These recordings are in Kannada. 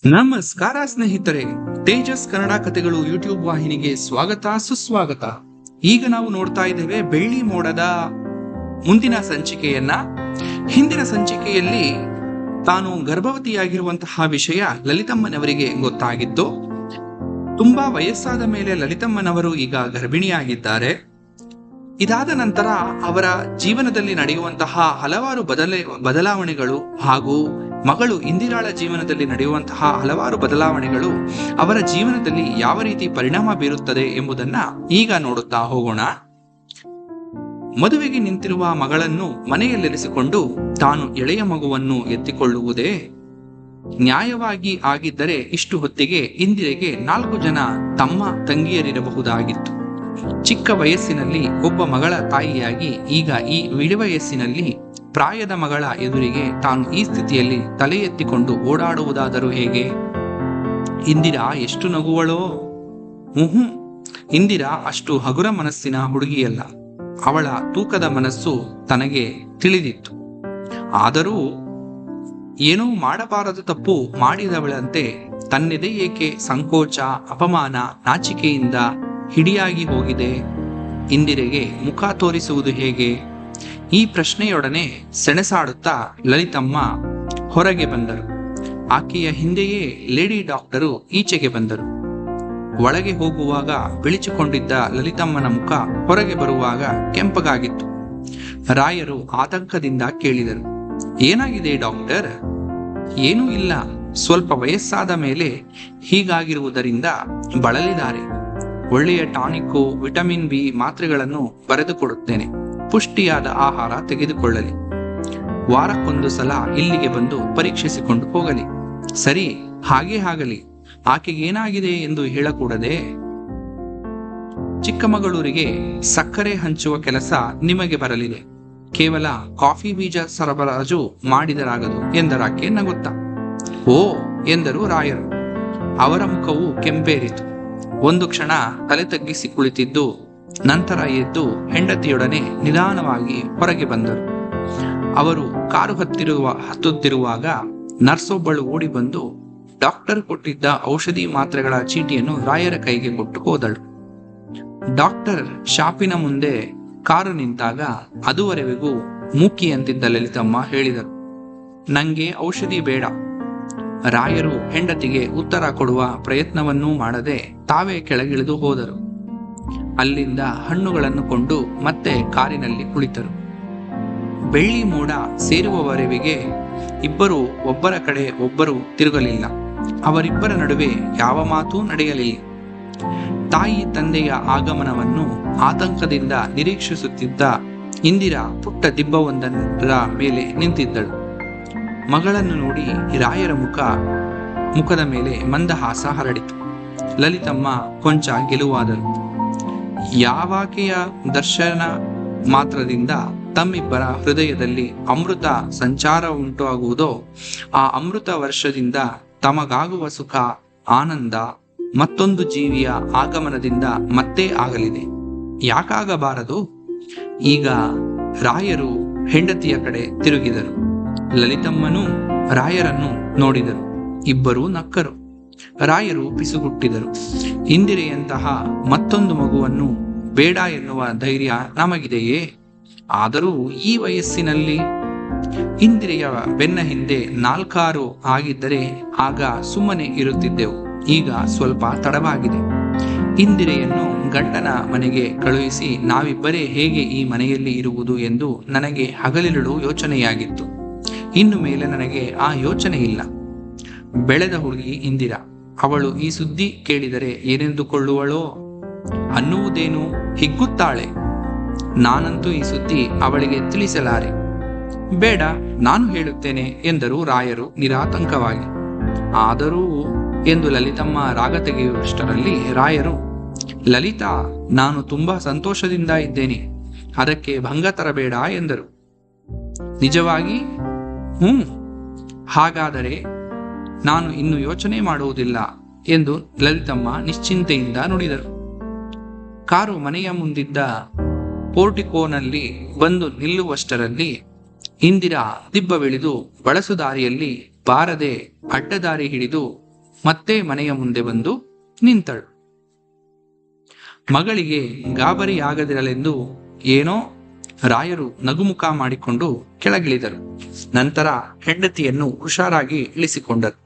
ನಮಸ್ಕಾರ ಸ್ನೇಹಿತರೆ, ತೇಜಸ್ ಕನ್ನಡ ಕಥೆಗಳು ಯೂಟ್ಯೂಬ್ ವಾಹಿನಿಗೆ ಸ್ವಾಗತ, ಸುಸ್ವಾಗತ. ಈಗ ನಾವು ನೋಡ್ತಾ ಇದ್ದೇವೆ ಬೆಳ್ಳಿ ಮೋಡದ ಮುಂದಿನ ಸಂಚಿಕೆಯನ್ನ. ಹಿಂದಿನ ಸಂಚಿಕೆಯಲ್ಲಿ ತಾನು ಗರ್ಭವತಿಯಾಗಿರುವಂತಹ ವಿಷಯ ಲಲಿತಮ್ಮನವರಿಗೆ ಗೊತ್ತಾಗಿತ್ತು ತುಂಬಾ ವಯಸ್ಸಾದ ಮೇಲೆ ಲಲಿತಮ್ಮನವರು ಈಗ ಗರ್ಭಿಣಿಯಾಗಿದ್ದಾರೆ. ಇದಾದ ನಂತರ ಅವರ ಜೀವನದಲ್ಲಿ ನಡೆಯುವಂತಹ ಹಲವಾರು ಬದಲ, ಬದಲಾವಣೆಗಳು ಹಾಗೂ ಮಗಳು ಇಂದಿರಾಳ ಜೀವನದಲ್ಲಿ ನಡೆಯುವಂತಹ ಹಲವಾರು ಬದಲಾವಣೆಗಳು ಅವರ ಜೀವನದಲ್ಲಿ ಯಾವ ರೀತಿ ಪರಿಣಾಮ ಬೀರುತ್ತದೆ ಎಂಬುದನ್ನ ಈಗ ನೋಡುತ್ತಾ ಹೋಗೋಣ. ಮದುವೆಗೆ ನಿಂತಿರುವ ಮಗಳನ್ನು ಮನೆಯಲ್ಲಿರಿಸಿಕೊಂಡು ತಾನು ಎಳೆಯ ಮಗುವನ್ನು ಎತ್ತಿಕೊಳ್ಳುವುದೇ ನ್ಯಾಯವಾಗಿ ಆಗಿದ್ದರೆ ಇಷ್ಟು ಹೊತ್ತಿಗೆ ಇಂದಿರೆಗೆ ನಾಲ್ಕು ಜನ ತಮ್ಮ ತಂಗಿಯರಿರಬಹುದಾಗಿತ್ತು. ಚಿಕ್ಕ ವಯಸ್ಸಿನಲ್ಲಿ ಒಬ್ಬ ಮಗಳ ತಾಯಿಯಾಗಿ ಈಗ ಈ ವಿಳಿವಯಸ್ಸಿನಲ್ಲಿ ಪ್ರಾಯದ ಮಗಳ ಎದುರಿಗೆ ತಾನು ಈ ಸ್ಥಿತಿಯಲ್ಲಿ ತಲೆ ಎತ್ತಿಕೊಂಡು ಓಡಾಡುವುದಾದರೂ ಹೇಗೆ? ಇಂದಿರಾ ಎಷ್ಟು ನಗುವಳೋ? ಹುಹು ಇಂದಿರಾ ಅಷ್ಟು ಹಗುರ ಮನಸ್ಸಿನ ಹುಡುಗಿಯಲ್ಲ. ಅವಳ ತೂಕದ ಮನಸ್ಸು ತನಗೆ ತಿಳಿದಿತ್ತು. ಆದರೂ ಏನೋ ಮಾಡಬಾರದ ತಪ್ಪು ಮಾಡಿದವಳಂತೆ ತನ್ನೆದೆ ಏಕೆ ಸಂಕೋಚ, ಅಪಮಾನ, ನಾಚಿಕೆಯಿಂದ ಹಿಡಿಯಾಗಿ ಹೋಗಿದೆ? ಇಂದಿರೆಗೆ ಮುಖ ತೋರಿಸುವುದು ಹೇಗೆ? ಈ ಪ್ರಶ್ನೆಯೊಡನೆ ಸೆಣಸಾಡುತ್ತಾ ಲಲಿತಮ್ಮ ಹೊರಗೆ ಬಂದರು. ಆಕೆಯ ಹಿಂದೆಯೇ ಲೇಡಿ ಡಾಕ್ಟರು ಈಚೆಗೆ ಬಂದರು. ಒಳಗೆ ಹೋಗುವಾಗ ಬಿಳಿಚಿಕೊಂಡಿದ್ದ ಲಲಿತಮ್ಮನ ಮುಖ ಹೊರಗೆ ಬರುವಾಗ ಕೆಂಪಗಾಗಿತ್ತು. ರಾಯರು ಆತಂಕದಿಂದ ಕೇಳಿದರು, ಏನಾಗಿದೆ ಡಾಕ್ಟರ್? ಏನೂ ಇಲ್ಲ, ಸ್ವಲ್ಪ ವಯಸ್ಸಾದ ಮೇಲೆ ಹೀಗಾಗಿರುವುದರಿಂದ ಬಳಲಿದ್ದಾರೆ. ಒಳ್ಳೆಯ ಟಾನಿಕ್ಕು, ವಿಟಮಿನ್ ಬಿ ಮಾತ್ರೆಗಳನ್ನು ಬರೆದುಕೊಡುತ್ತೇನೆ. ಪುಷ್ಟಿಯಾದ ಆಹಾರ ತೆಗೆದುಕೊಳ್ಳಲಿ. ವಾರಕ್ಕೊಂದು ಸಲ ಇಲ್ಲಿಗೆ ಬಂದು ಪರೀಕ್ಷಿಸಿಕೊಂಡು ಹೋಗಲಿ. ಸರಿ, ಹಾಗೇ ಆಗಲಿ. ಆಕೆಗೇನಾಗಿದೆ ಎಂದು ಹೇಳಕೂಡದೆ ಚಿಕ್ಕಮಗಳೂರಿಗೆ ಸಕ್ಕರೆ ಹಂಚುವ ಕೆಲಸ ನಿಮಗೆ ಬರಲಿದೆ. ಕೇವಲ ಕಾಫಿ ಬೀಜ ಸರಬರಾಜು ಮಾಡಿದರಾಗದು ಎಂದರಾಕೆ ನಗುತ್ತ? ಓ, ಎಂದರು ರಾಯರು. ಅವರ ಮುಖವು ಕೆಂಪೇರಿತು. ಒಂದು ಕ್ಷಣ ತಲೆ ತಗ್ಗಿಸಿ ಕುಳಿತಿದ್ದು ನಂತರ ಎದ್ದು ಹೆಂಡತಿಯೊಡನೆ ನಿಧಾನವಾಗಿ ಹೊರಗೆ ಬಂದರು. ಅವರು ಕಾರು ಹತ್ತಿರುವ, ಹತ್ತುತ್ತಿರುವಾಗ ನರ್ಸೊಬ್ಬಳು ಓಡಿ ಬಂದು ಡಾಕ್ಟರ್ ಕೊಟ್ಟಿದ್ದ ಔಷಧಿ ಮಾತ್ರೆಗಳ ಚೀಟಿಯನ್ನು ರಾಯರ ಕೈಗೆ ಕೊಟ್ಟು ಹೋದಳು. ಡಾಕ್ಟರ್ ಶಾಪಿನ ಮುಂದೆ ಕಾರು ನಿಂತಾಗ ಅದುವರೆಗೂ ಮೂಕಿಯಂತಿದ್ದ ಲಲಿತಮ್ಮ ಹೇಳಿದರು ನಂಗೆ ಔಷಧಿ ಬೇಡ. ರಾಯರು ಹೆಂಡತಿಗೆ ಉತ್ತರ ಕೊಡುವ ಪ್ರಯತ್ನವನ್ನೂ ಮಾಡದೆ ತಾವೇ ಕೆಳಗಿಳಿದು ಹೋದರು. ಅಲ್ಲಿಂದ ಹಣ್ಣುಗಳನ್ನು ಕೊಂಡು ಮತ್ತೆ ಕಾರಿನಲ್ಲಿ ಕುಳಿತರು. ಬೆಳ್ಳಿ ಮೋಡ ಸೇರುವವರೆವಿಗೆ ಇಬ್ಬರು ಒಬ್ಬರ ಕಡೆ ಒಬ್ಬರು ತಿರುಗಲಿಲ್ಲ. ಅವರಿಬ್ಬರ ನಡುವೆ ಯಾವ ಮಾತೂ ನಡೆಯಲಿಲ್ಲ. ತಾಯಿ ತಂದೆಯ ಆಗಮನವನ್ನು ಆತಂಕದಿಂದ ನಿರೀಕ್ಷಿಸುತ್ತಿದ್ದ ಇಂದಿರಾ ಪುಟ್ಟ ದಿಬ್ಬವೊಂದರ ಮೇಲೆ ನಿಂತಿದ್ದಳು. ಮಗಳನ್ನು ನೋಡಿ ರಾಯರ ಮುಖ, ಮುಖದ ಮೇಲೆ ಮಂದಹಾಸ ಹರಡಿತು. ಲಲಿತಮ್ಮ ಕೊಂಚ ಗೆಲುವಾದರು ಯಾವಾಕೆಯ ದರ್ಶನ ಮಾತ್ರದಿಂದ ತಮ್ಮಿಬ್ಬರ ಹೃದಯದಲ್ಲಿ ಅಮೃತ ಸಂಚಾರ ಉಂಟಾಗುವುದೋ ಆ ಅಮೃತ ವರ್ಷದಿಂದ ತಮಗಾಗುವ ಸುಖ, ಆನಂದ, ಮತ್ತೊಂದು ಜೀವಿಯ ಆಗಮನದಿಂದ ಮತ್ತೆ ಆಗಲಿದೆ. ಯಾಕಾಗಬಾರದು? ಈಗ ರಾಯರು ಹೆಂಡತಿಯ ಕಡೆ ತಿರುಗಿದರು. ಲಲಿತಮ್ಮನೂ ರಾಯರನ್ನು ನೋಡಿದರು. ಇಬ್ಬರೂ ನಕ್ಕರು. ರಾಯರು ಪಿಸುಗುಟ್ಟಿದರು ಇಂದಿರೆಯಂತಹ ಮತ್ತೊಂದು ಮಗುವನ್ನು ಬೇಡ ಎನ್ನುವ ಧೈರ್ಯ ನಮಗಿದೆಯೇ? ಆದರೂ ಈ ವಯಸ್ಸಿನಲ್ಲಿ ಇಂದಿರೆಯ ಬೆನ್ನ ಹಿಂದೆ ನಾಲ್ಕಾರು ಆಗಿದ್ದರೆ ಆಗ ಸುಮ್ಮನೆ ಇರುತ್ತಿದ್ದೆವು. ಈಗ ಸ್ವಲ್ಪ ತಡವಾಗಿದೆ. ಇಂದಿರೆಯನ್ನು ಗಂಡನ ಮನೆಗೆ ಕಳುಹಿಸಿ ನಾವಿಬ್ಬರೇ ಹೇಗೆ ಈ ಮನೆಯಲ್ಲಿ ಇರುವುದು ಎಂದು ನನಗೆ ಹಗಲಿರುಳು ಯೋಚನೆಯಾಗಿತ್ತು. ಇನ್ನು ಮೇಲೆ ನನಗೆ ಆ ಯೋಚನೆ ಇಲ್ಲ ಬೆಳೆದ ಹುಡುಗಿ ಇಂದಿರಾ. ಅವಳು ಈ ಸುದ್ದಿ ಕೇಳಿದರೆ ಏನೆಂದುಕೊಳ್ಳುವಳೋ ಅನ್ನುವುದೇನು ಹಿಗ್ಗುತ್ತಾಳೆ? ನಾನಂತೂ ಈ ಸುದ್ದಿ ಅವಳಿಗೆ ತಿಳಿಸಲಾರೆ. ಬೇಡ, ನಾನು ಹೇಳುತ್ತೇನೆ, ಎಂದರು ರಾಯರು ನಿರಾತಂಕವಾಗಿ. ಆದರೂ ಎಂದು ಲಲಿತಮ್ಮ ರಾಗ ತೆಗೆಯುವಷ್ಟರಲ್ಲಿ ರಾಯರು, ಲಲಿತಾ, ನಾನು ತುಂಬಾ ಸಂತೋಷದಿಂದ ಇದ್ದೇನೆ, ಅದಕ್ಕೆ ಭಂಗ ತರಬೇಡ, ಎಂದರು. ನಿಜವಾಗಿ? ಹ್ಮ್, ಹಾಗಾದರೆ ನಾನು ಇನ್ನು ಯೋಚನೆ ಮಾಡುವುದಿಲ್ಲ ಎಂದು ಲಲಿತಮ್ಮ ನಿಶ್ಚಿಂತೆಯಿಂದ ನುಡಿದರು. ಕಾರು ಮನೆಯ ಮುಂದಿದ್ದ ಪೋರ್ಟಿಕೋನಲ್ಲಿ ಬಂದು ನಿಲ್ಲುವಷ್ಟರಲ್ಲಿ ಇಂದಿರಾ ದಿಬ್ಬವಿಳಿದು ಬಳಸುದಾರಿಯಲ್ಲಿ ಬಾರದೆ ಅಡ್ಡದಾರಿ ಹಿಡಿದು ಮತ್ತೆ ಮನೆಯ ಮುಂದೆ ಬಂದು ನಿಂತಳು. ಮಗಳಿಗೆ ಗಾಬರಿಯಾಗದಿರಲೆಂದು ಏನೋ ರಾಯರು ನಗುಮುಖ ಮಾಡಿಕೊಂಡು ಕೆಳಗಿಳಿದರು. ನಂತರ ಹೆಂಡತಿಯನ್ನು ಹುಷಾರಾಗಿ ಇಳಿಸಿಕೊಂಡರು.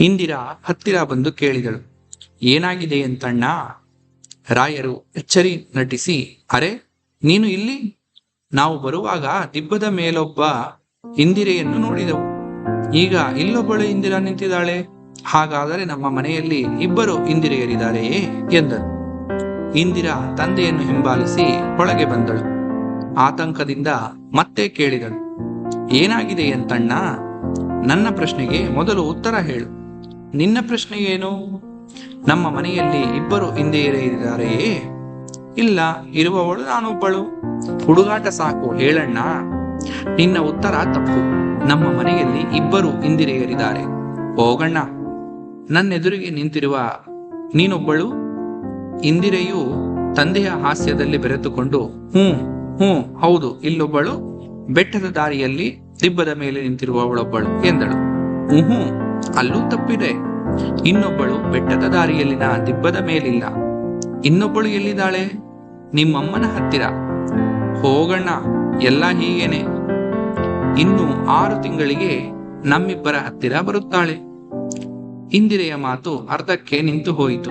ಇಂದಿರಾ ಹತ್ತಿರ ಬಂದು ಕೇಳಿದಳು. ಏನಾಗಿದೆ ಅಂತಣ್ಣ? ರಾಯರು ಎಚ್ಚರಿ ನಟಿಸಿ, ಅರೆ, ನೀನು ಇಲ್ಲಿ? ನಾವು ಬರುವಾಗ ದಿಬ್ಬದ ಮೇಲೊಬ್ಬ ಇಂದಿರೆಯನ್ನು ನೋಡಿದವು. ಈಗ ಇಲ್ಲೊಬ್ಬಳು ಇಂದಿರಾ ನಿಂತಿದ್ದಾಳೆ. ಹಾಗಾದರೆ ನಮ್ಮ ಮನೆಯಲ್ಲಿ ಇಬ್ಬರು ಇಂದಿರೆಯರಿದ್ದಾರೆಯೇ? ಎಂದರು ಇಂದಿರಾ ತಂದೆಯನ್ನು ಹಿಂಬಾಲಿಸಿ ಒಳಗೆ ಬಂದಳು. ಆತಂಕದಿಂದ ಮತ್ತೆ ಕೇಳಿದಳು ಏನಾಗಿದೆ ಅಂತಣ್ಣ? ನನ್ನ ಪ್ರಶ್ನೆಗೆ ಮೊದಲು ಉತ್ತರ ಹೇಳು. ನಿನ್ನ ಪ್ರಶ್ನೆ ಏನು? ನಮ್ಮ ಮನೆಯಲ್ಲಿ ಇಬ್ಬರು ಇಂದಿರೆಯರಿದ್ದಾರೆಯೇ ಇಲ್ಲ, ಇರುವವಳು ನಾನೊಬ್ಬಳು ಹುಡುಗಾಟ ಸಾಕು, ಹೇಳಣ್ಣ. ನಿನ್ನ ಉತ್ತರ ತಪ್ಪು. ನಮ್ಮ ಮನೆಯಲ್ಲಿ ಇಬ್ಬರು ಇಂದಿರೆಯರಿದ್ದಾರೆ ಹೋಗಣ್ಣ. ನನ್ನೆದುರಿಗೆ ನಿಂತಿರುವ ನೀನೊಬ್ಬಳು? ಇಂದಿರೆಯು ತಂದೆಯ ಹಾಸ್ಯದಲ್ಲಿ ಬೆರೆತುಕೊಂಡು, ಹ್ಞೂ ಹ್ಞೂ, ಹೌದು, ಇಲ್ಲೊಬ್ಬಳು. ಬೆಟ್ಟದ ದಾರಿಯಲ್ಲಿ ದಿಬ್ಬದ ಮೇಲೆ ನಿಂತಿರುವವಳೊಬ್ಬಳು ಎಂದಳು. ಹ್ಞೂ. ಅಲ್ಲೂ ತಪ್ಪಿದೆ. ಇನ್ನೊಬ್ಬಳು ಬೆಟ್ಟದ ದಾರಿಯಲ್ಲಿನ ದಿಬ್ಬದ ಮೇಲಿಲ್ಲ. ಇನ್ನೊಬ್ಬಳು ಎಲ್ಲಿದ್ದಾಳೆ? ನಿಮ್ಮಮ್ಮನ ಹತ್ತಿರ. ಹೋಗಣ್ಣ, ಎಲ್ಲ ಹೀಗೇನೆ. ಇನ್ನು ಆರು ತಿಂಗಳಿಗೆ ನಮ್ಮಿಬ್ಬರ ಹತ್ತಿರ ಬರುತ್ತಾಳೆ. ಇಂದಿರೆಯ ಮಾತು ಅರ್ಧಕ್ಕೆ ನಿಂತು ಹೋಯಿತು.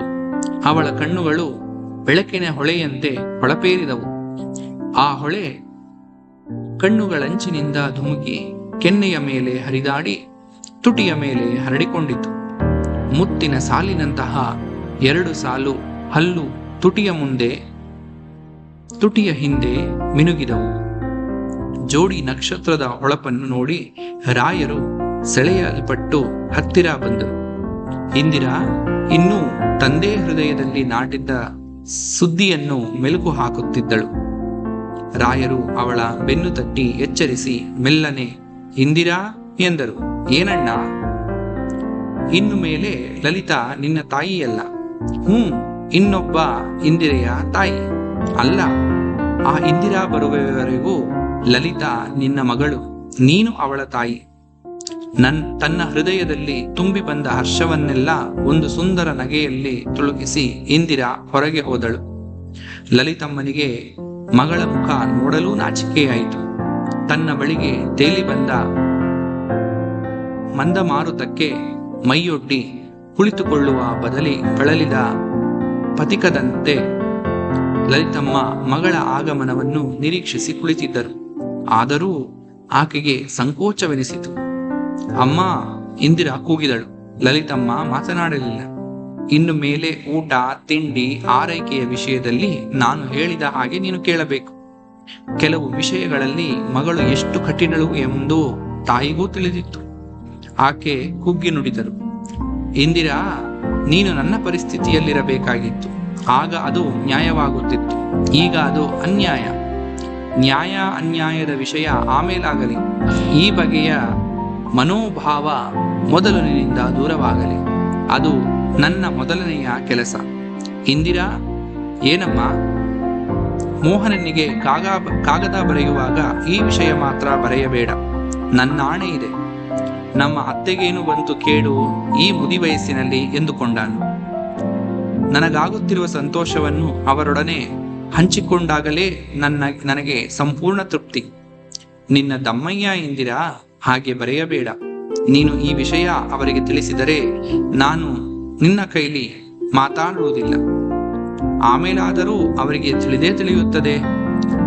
ಅವಳ ಕಣ್ಣುಗಳು ಬೆಳಕಿನ ಹೊಳೆಯಂತೆ ಹೊಳಪೇರಿದವು. ಆ ಹೊಳೆ ಕಣ್ಣುಗಳಂಚಿನಿಂದ ಧುಮುಕಿ, ಕೆನ್ನೆಯ ಮೇಲೆ ಹರಿದಾಡಿ ತುಟಿಯ ಮೇಲೆ ಹರಡಿಕೊಂಡಿತು. ಮುತ್ತಿನ ಸಾಲಿನಂತಹ ಎರಡು ಸಾಲು ಹಲ್ಲು ತುಟಿಯ ಮುಂದೆ, ತುಟಿಯ ಹಿಂದೆ ಮಿನುಗಿದವು. ಜೋಡಿ ನಕ್ಷತ್ರದ ಹೊಳಪನ್ನು ನೋಡಿ ರಾಯರು ಸೆಳೆಯಲ್ಪಟ್ಟು ಹತ್ತಿರ ಬಂದರು. ಇಂದಿರಾ, ಇನ್ನೂ ತಂದೆ ಹೃದಯದಲ್ಲಿ ನಾಟಿದ್ದ ಸುದ್ದಿಯನ್ನು ಮೆಲುಕು ಹಾಕುತ್ತಿದ್ದಳು. ರಾಯರು ಅವಳ ಬೆನ್ನು ತಟ್ಟಿ ಎಚ್ಚರಿಸಿ, ಮೆಲ್ಲನೆ, ಇಂದಿರಾ ಎಂದರು, ಏನಣ್ಣ? ಇನ್ನು ಮೇಲೆ ಲಲಿತಾ ನಿನ್ನ ತಾಯಿಯಲ್ಲ. ಹ್ಞೂ, ಇನ್ನೊಬ್ಬ ಇಂದಿರೆಯ ತಾಯಿ. ಅಲ್ಲ, ಆ ಇಂದಿರಾ ಬರುವವರೆಗೂ ಲಲಿತಾ ನಿನ್ನ ಮಗಳು, ನೀನು ಅವಳ ತಾಯಿ. ನನ್, ತನ್ನ ಹೃದಯದಲ್ಲಿ ತುಂಬಿ ಬಂದ ಹರ್ಷವನ್ನೆಲ್ಲ ಒಂದು ಸುಂದರ ನಗೆಯಲ್ಲಿ ತುಳುಕಿಸಿ ಇಂದಿರಾ ಹೊರಗೆ ಹೋದಳು. ಲಲಿತಮ್ಮನಿಗೆ ಮಗಳ ಮುಖ ನೋಡಲು ನಾಚಿಕೆಯಾಯಿತು. ತನ್ನ ಬಳಿಗೆ ತೇಲಿ ಬಂದ ಮಂದಮಾರುತಕ್ಕೆ ಮೈಯೊಡ್ಡಿ ಕುಳಿತುಕೊಳ್ಳುವ ಬದಲಿ ಬಳಲಿದ ಪಥಿಕದಂತೆ ಲಲಿತಮ್ಮ ಮಗಳ ಆಗಮನವನ್ನು ನಿರೀಕ್ಷಿಸಿ ಕುಳಿತಿದ್ದರು. ಆದರೂ ಆಕೆಗೆ ಸಂಕೋಚವೆನಿಸಿತು. ಅಮ್ಮ ಇಂದಿರಾ ಕೂಗಿದಳು. ಲಲಿತಮ್ಮ ಮಾತನಾಡಲಿಲ್ಲ. ಇನ್ನು ಮೇಲೆ ಊಟ, ತಿಂಡಿ, ಆರೈಕೆಯ ವಿಷಯದಲ್ಲಿ ನಾನು ಹೇಳಿದ ಹಾಗೆ ನೀನು ಕೇಳಬೇಕು. ಕೆಲವು ವಿಷಯಗಳಲ್ಲಿ ಮಗಳು ಎಷ್ಟು ಕಠಿಣಳು ಎಂದು ತಾಯಿಗೂ ತಿಳಿದಿತ್ತು. ಆಕೆ ಕುಗ್ಗಿ ನುಡಿದರು. ಇಂದಿರಾ, ನೀನು ನನ್ನ ಪರಿಸ್ಥಿತಿಯಲ್ಲಿರಬೇಕಾಗಿತ್ತು. ಆಗ ಅದು ನ್ಯಾಯವಾಗುತ್ತಿತ್ತು. ಈಗ ಅದು ಅನ್ಯಾಯ. ನ್ಯಾಯ ಅನ್ಯಾಯದ ವಿಷಯ ಆಮೇಲಾಗಲಿ. ಈ ಬಗೆಯ ಮನೋಭಾವ ಮೊದಲು ನಿನ್ನಿಂದ ದೂರವಾಗಲಿ. ಅದು ನನ್ನ ಮೊದಲನೆಯ ಕೆಲಸ. ಇಂದಿರಾ, ಏನಮ್ಮ? ಮೋಹನನಿಗೆ ಕಾಗ ಕಾಗದ ಬರೆಯುವಾಗ ಈ ವಿಷಯ ಮಾತ್ರ ಬರೆಯಬೇಡ. ನನ್ನ ಆಣೆ ಇದೆ. ನಮ್ಮ ಅತ್ತೆಗೇನು ಬಂತು ಕೇಳು ಈ ಮುದಿ ವಯಸ್ಸಿನಲ್ಲಿ ಎಂದುಕೊಂಡಾನು. ನನಗಾಗುತ್ತಿರುವ ಸಂತೋಷವನ್ನು ಅವರೊಡನೆ ಹಂಚಿಕೊಂಡಾಗಲೇ ನನ್ನ, ನನಗೆ ಸಂಪೂರ್ಣ ತೃಪ್ತಿ. ನಿನ್ನ ದಮ್ಮಯ್ಯ ಎಂದಿರಾ ಹಾಗೆ ಬರೆಯಬೇಡ. ನೀನು ಈ ವಿಷಯ ಅವರಿಗೆ ತಿಳಿಸಿದರೆ ನಾನು ನಿನ್ನ ಕೈಲಿ ಮಾತಾಡುವುದಿಲ್ಲ. ಆಮೇಲಾದರೂ ಅವರಿಗೆ ತಿಳಿದೇ ತಿಳಿಯುತ್ತದೆ.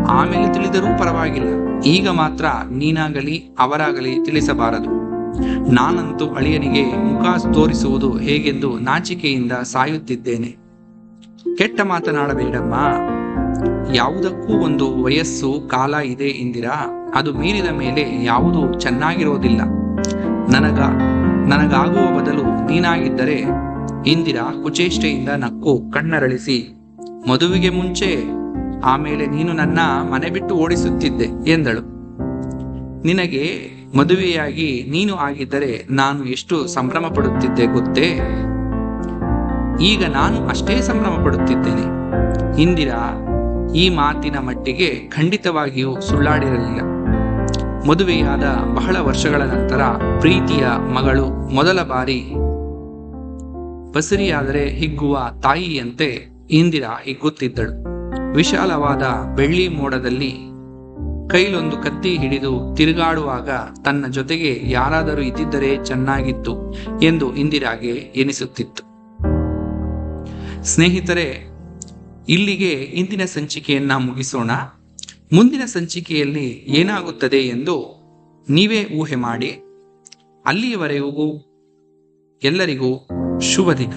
ಆಮೇಲೆ ತಿಳಿದರೂ ಪರವಾಗಿಲ್ಲ. ಈಗ ಮಾತ್ರ ನೀನಾಗಲಿ ಅವರಾಗಲಿ ತಿಳಿಸಬಾರದು. ನಾನಂತೂ ಅಳಿಯನಿಗೆ ಮುಖ ತೋರಿಸುವುದು ಹೇಗೆಂದು ನಾಚಿಕೆಯಿಂದ ಸಾಯುತ್ತಿದ್ದೇನೆ. ಕೆಟ್ಟ ಮಾತನಾಡಬೇಡಮ್ಮ. ಯಾವುದಕ್ಕೂ ಒಂದು ವಯಸ್ಸು ಕಾಲ ಇದೆ ಎಂದಿರಾ ಅದು ಮೀರಿದ ಮೇಲೆ ಯಾವುದು ಚೆನ್ನಾಗಿರೋದಿಲ್ಲ. ನನಗ, ನನಗಾಗುವ ಬದಲು ನೀನಾಗಿದ್ದರೆ ಇಂದಿರಾ ಕುಚೇಷ್ಟೆಯಿಂದ ನಕ್ಕು ಕಣ್ಣರಳಿಸಿ, ಮದುವೆಗೆ ಮುಂಚೆ ಆಮೇಲೆ ನೀನು ನನ್ನ ಮನೆ ಬಿಟ್ಟು ಓಡಿಸುತ್ತಿದ್ದೆ ಎಂದಳು. ನಿನಗೆ ಮದುವೆಯಾಗಿ ನೀನು ಆಗಿದ್ದರೆ ನಾನು ಎಷ್ಟು ಸಂಭ್ರಮ ಪಡುತ್ತಿದ್ದೆ ಗೊತ್ತೇ? ಈಗ ನಾನು ಅಷ್ಟೇ ಸಂಭ್ರಮ ಪಡುತ್ತಿದ್ದೇನೆ ಇಂದಿರಾ, ಈ ಮಾತಿನ ಮಟ್ಟಿಗೆ ಖಂಡಿತವಾಗಿಯೂ ಸುಳ್ಳಾಡಿರಲಿಲ್ಲ. ಮದುವೆಯಾದ ಬಹಳ ವರ್ಷಗಳ ನಂತರ ಪ್ರೀತಿಯ ಮಗಳು ಮೊದಲ ಬಾರಿ ಬಸರಿಯಾದರೆ ಹಿಗ್ಗುವ ತಾಯಿಯಂತೆ ಇಂದಿರಾ ಹಿಗ್ಗುತ್ತಿದ್ದಳು. ವಿಶಾಲವಾದ ಬೆಳ್ಳಿ ಮೋಡದಲ್ಲಿ ಕೈಲೊಂದು ಕತ್ತಿ ಹಿಡಿದು ತಿರುಗಾಡುವಾಗ ತನ್ನ ಜೊತೆಗೆ ಯಾರಾದರೂ ಇದ್ದಿದ್ದರೆ ಚೆನ್ನಾಗಿತ್ತು ಎಂದು ಇಂದಿರಾಗೆ ಎನಿಸುತ್ತಿತ್ತು. ಸ್ನೇಹಿತರೆ, ಇಲ್ಲಿಗೆ ಇಂದಿನ ಸಂಚಿಕೆಯನ್ನ ಮುಗಿಸೋಣ. ಮುಂದಿನ ಸಂಚಿಕೆಯಲ್ಲಿ ಏನಾಗುತ್ತದೆ ಎಂದು ನೀವೇ ಊಹೆ ಮಾಡಿ. ಅಲ್ಲಿಯವರೆಗೂ ಎಲ್ಲರಿಗೂ ಶುಭ ದಿನ